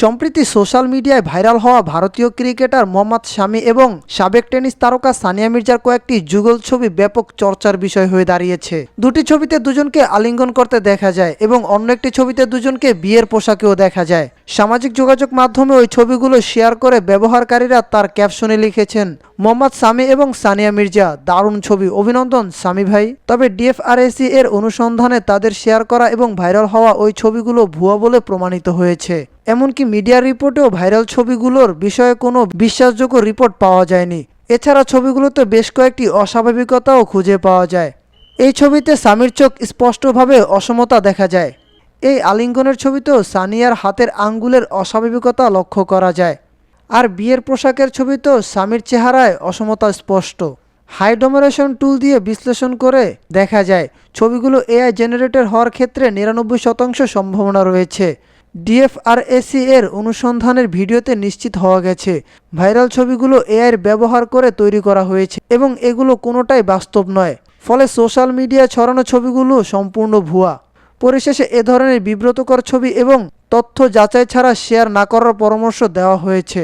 সম্প্রতি সোশ্যাল মিডিয়ায় ভাইরাল হওয়া ভারতীয় ক্রিকেটার মোহাম্মদ শামি এবং সাবেক টেনিস তারকা সানিয়া মির্জার কয়েকটি যুগল ছবি ব্যাপক চর্চার বিষয় হয়ে দাঁড়িয়েছে। দুটি ছবিতে দুজনকে আলিঙ্গন করতে দেখা যায় এবং অন্য একটি ছবিতে দুজনকে বিয়ের পোশাকেও দেখা যায়। সামাজিক যোগাযোগ মাধ্যমে ওই ছবিগুলো শেয়ার করে ব্যবহারকারীরা তার ক্যাপশনে লিখেছেন, মোহাম্মদ সামি এবং সানিয়া মির্জা, দারুণ ছবি, অভিনন্দন সামি ভাই। তবে ডিএফআরএসি এর অনুসন্ধানে তাদের শেয়ার করা এবং ভাইরাল হওয়া ওই ছবিগুলো ভুয়া বলে প্রমাণিত হয়েছে। এমনকি মিডিয়া রিপোর্টেও ভাইরাল ছবিগুলোর বিষয়ে কোনো বিশ্বাসযোগ্য রিপোর্ট পাওয়া যায়নি। এছাড়া ছবিগুলোতে বেশ কয়েকটি অস্বাভাবিকতাও খুঁজে পাওয়া যায়। এই ছবিতে সামির চোখ স্পষ্টভাবে অসমতা দেখা যায়। এই আলিঙ্গনের ছবিতেও সানিয়ার হাতের আঙ্গুলের অস্বাভাবিকতা লক্ষ্য করা যায়। আর বিয়ের পোশাকের ছবিতেও স্বামীর চেহারায় অসমতা স্পষ্ট। হাইডোমারেশন টুল দিয়ে বিশ্লেষণ করে দেখা যায়, ছবিগুলো এআই জেনারেটর হওয়ার ক্ষেত্রে নিরানব্বই শতাংশ সম্ভাবনা রয়েছে। ডিএফআরএসি এর অনুসন্ধানের ভিডিওতে নিশ্চিত হওয়া গেছে, ভাইরাল ছবিগুলো এআইয়ের ব্যবহার করে তৈরি করা হয়েছে এবং এগুলো কোনোটাই বাস্তব নয়। ফলে সোশ্যাল মিডিয়া ছড়ানো ছবিগুলো সম্পূর্ণ ভুয়া। পরিশেষে এ ধরনের বিব্রতকর ছবি এবং তথ্য যাচাই ছাড়া শেয়ার না করার পরামর্শ দেওয়া হয়েছে।